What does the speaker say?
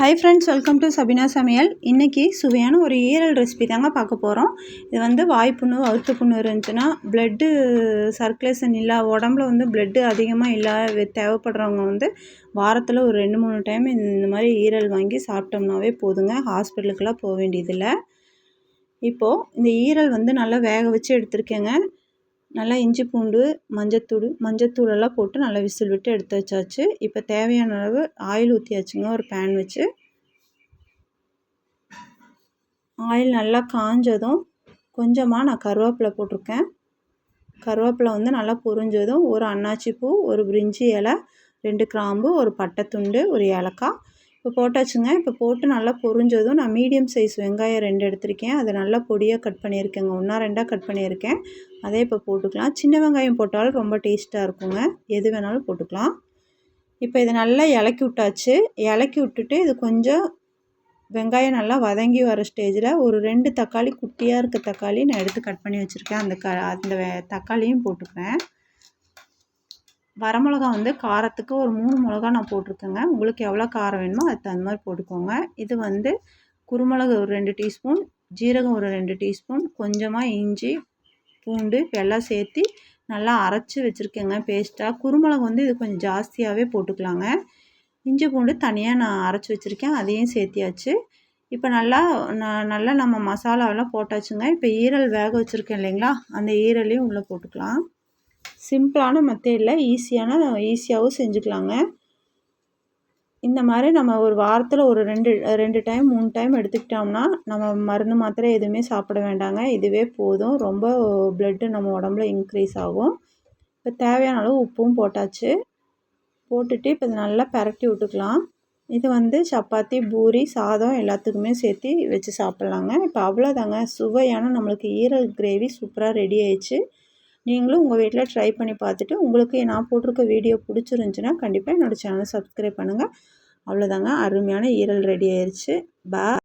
Hi friends welcome to Sabina சமையல் இன்றைக்கி சுவையான ஒரு ஈரல் ரெசிபி தாங்க பார்க்க போகிறோம் இது வந்து வாய்ப்புண்ணு அழுத்து புண்ணு இருந்துச்சுன்னா ப்ளட்டு சர்க்குலேஷன் இல்லை உடம்புல வந்து பிளட்டு அதிகமாக இல்லை தேவைப்படுறவங்க வந்து வாரத்தில் ஒரு ரெண்டு மூணு டைம் இந்த மாதிரி ஈரல் வாங்கி சாப்பிட்டோம்னாவே போதுங்க. ஹாஸ்பிட்டலுக்கெல்லாம் போக வேண்டியதில்லை. இப்போது இந்த ஈரல் வந்து நல்லா வேக வச்சு எடுத்திருக்கேங்க. நல்லா இஞ்சி பூண்டு மஞ்சத்தூள் மஞ்சத்தூளெல்லாம் போட்டு நல்லா விசில் விட்டு எடுத்து வச்சாச்சு. இப்போ தேவையான அளவு ஆயில் ஊற்றியாச்சுங்க ஒரு பேன் வச்சு. ஆயில் நல்லா காஞ்சதும் கொஞ்சமாக நான் கருவேப்பிலை போட்டிருக்கேன். கருவேப்பிலை வந்து நல்லா பொரிஞ்சதும் ஒரு அன்னாச்சி பூ ஒரு பிரிஞ்சி இலை ரெண்டு கிராம்பு ஒரு பட்டைத்துண்டு ஒரு ஏலக்காய் இப்போ போட்டாச்சுங்க. இப்போ போட்டு நல்லா பொரிஞ்சதும் நான் மீடியம் சைஸ் வெங்காயம் ரெண்டு எடுத்திருக்கேன். அதை நல்லா பொடியாக கட் பண்ணியிருக்கேங்க. ஒன்றா ரெண்டாக கட் பண்ணியிருக்கேன். அதே இப்போ போட்டுக்கலாம். சின்ன வெங்காயம் போட்டாலும் ரொம்ப டேஸ்ட்டாக இருக்குங்க. எது வேணாலும் போட்டுக்கலாம். இப்போ இதை நல்லா இலக்கி விட்டாச்சு. இலக்கி விட்டுட்டு இது கொஞ்சம் வெங்காயம் நல்லா வதங்கி வர ஸ்டேஜில் ஒரு ரெண்டு தக்காளி குட்டியாக இருக்க தக்காளி நான் எடுத்து கட் பண்ணி வச்சுருக்கேன். அந்த க அந்த தக்காளியும் போட்டுக்கிறேன். வரமிளகா வந்து காரத்துக்கு ஒரு மூணு மிளகா நான் போட்டிருக்கேங்க. உங்களுக்கு எவ்வளோ காரம் வேணுமோ அதுக்கு தகுந்த மாதிரி போட்டுக்கோங்க. இது வந்து குருமிளகு ஒரு ரெண்டு டீஸ்பூன் ஜீரகம் ஒரு ரெண்டு டீஸ்பூன் கொஞ்சமாக இஞ்சி பூண்டு எல்லாம் சேர்த்து நல்லா அரைச்சி வச்சுருக்கேங்க. பேஸ்ட்டாக குருமிளகு வந்து இது கொஞ்சம் ஜாஸ்தியாகவே போட்டுக்கலாங்க. இஞ்சி பூண்டு தனியாக நான் அரைச்சி வச்சுருக்கேன். அதையும் சேர்த்தியாச்சு. இப்போ நல்லா நான் நல்லா நம்ம மசாலாவெல்லாம் போட்டாச்சுங்க. இப்போ ஈரல் வேக வச்சுருக்கேன் இல்லைங்களா? அந்த ஈரலையும் உள்ளே போட்டுக்கலாம். சிம்பிளான மெத்தேடில் ஈஸியான ஈஸியாகவும் செஞ்சுக்கலாங்க. இந்த மாதிரி நம்ம ஒரு வாரத்தில் ஒரு ரெண்டு ரெண்டு டைம் மூணு டைம் எடுத்துக்கிட்டோம்னா நம்ம மருந்து மாத்திரை எதுவுமே சாப்பிட வேண்டாங்க. இதுவே போதும். ரொம்ப ப்ளட்டு நம்ம உடம்புல இன்க்ரீஸ் ஆகும். இப்போ தேவையான அளவு உப்பும் போட்டாச்சு. போட்டுட்டு இப்போ நல்லா பரட்டி விட்டுக்கலாம். இது வந்து சப்பாத்தி பூரி சாதம் எல்லாத்துக்குமே சேர்த்து வச்சு சாப்பிட்லாங்க. இப்போ அவ்வளோதாங்க. சுவையான நம்மளுக்கு ஈரல் கிரேவி சூப்பராக ரெடி ஆயிடுச்சு. நீங்களும் உங்கள் வீட்டில் ட்ரை பண்ணி பார்த்துட்டு உங்களுக்கு நான் போட்டிருக்க வீடியோ பிடிச்சிருந்துச்சின்னா கண்டிப்பாக என்னோடய சேனலை சப்ஸ்கிரைப் பண்ணுங்கள் அவ்வளோதாங்க அருமையான ஈரல் ரெடி ஆயிடுச்சு பா